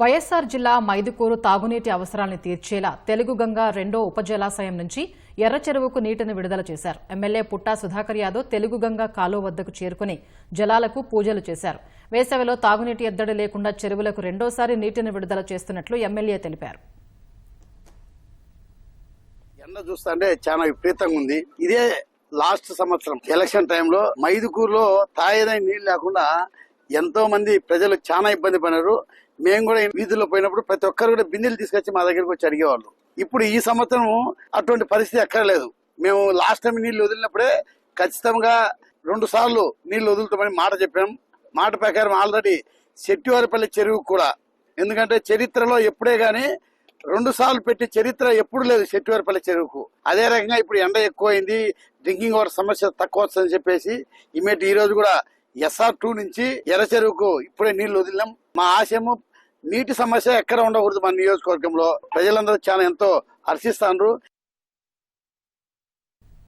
వైఎస్సార్ జిల్లా మైదుకూరు తాగునీటి అవసరాలను తీర్చేలా తెలుగు గంగా రెండో ఉపజలాశయం నుంచి ఎర్ర చెరువుకు నీటిని విడుదల చేశారు. ఎమ్మెల్యే పుట్టా సుధాకర్ యాదవ్ తెలుగు గంగా కాలువ వద్దకు చేరుకుని జలాలకు పూజలు చేశారు. వేసవిలో తాగునీటి ఎద్దడి లేకుండా చెరువులకు రెండోసారి నీటిని విడుదల చేస్తున్నట్లు ఎమ్మెల్యే తెలిపారు. ఎండ చూస్తుంటే చాలా విపరీతంగా ఉంది. ఇదే లాస్ట్ సంవత్సరం ఎలక్షన్ టైంలో మైదుకూరులో తాగేదని నీళ్ళు లేకుండా ఎంతో మంది ప్రజలు చాలా ఇబ్బంది పడినారు. మేము కూడా వీధుల్లో పోయినప్పుడు ప్రతి ఒక్కరు కూడా బిందెలు తీసుకొచ్చి మా దగ్గరికి వచ్చి అడిగేవాళ్ళు. ఇప్పుడు ఈ సంవత్సరం అటువంటి పరిస్థితి ఎక్కడలేదు మేము లాస్ట్ టైం నీళ్ళు వదిలినప్పుడే ఖచ్చితంగా రెండు సార్లు నీళ్ళు వదులుతామని మాట చెప్పాం. మాట ప్రకారం ఆల్రెడీ శెట్టివారిపల్లి చెరువు కూడా. ఎందుకంటే చరిత్రలో ఎప్పుడే గానీ రెండు సార్లు పెట్టి చరిత్ర ఎప్పుడు లేదు శెట్టివారిపల్లి చెరువుకు. అదే రకంగా ఇప్పుడు ఎండ ఎక్కువైంది డ్రింకింగ్ వాటర్ సమస్య తక్కువ వస్తుందని చెప్పేసి ఇమీడియట్ ఈ రోజు కూడా ఎస్ఆర్ టూ నుంచి ఎర్రచెరువుకు ఇప్పుడే నీళ్ళు వదిలినాం. మా ఆశయము నీటి సమస్య ఎక్కడ ఉండకూడదు మన నియోజకవర్గంలో. ప్రజలందరూ చాలా ఎంతో హర్షిస్తాండ్రు.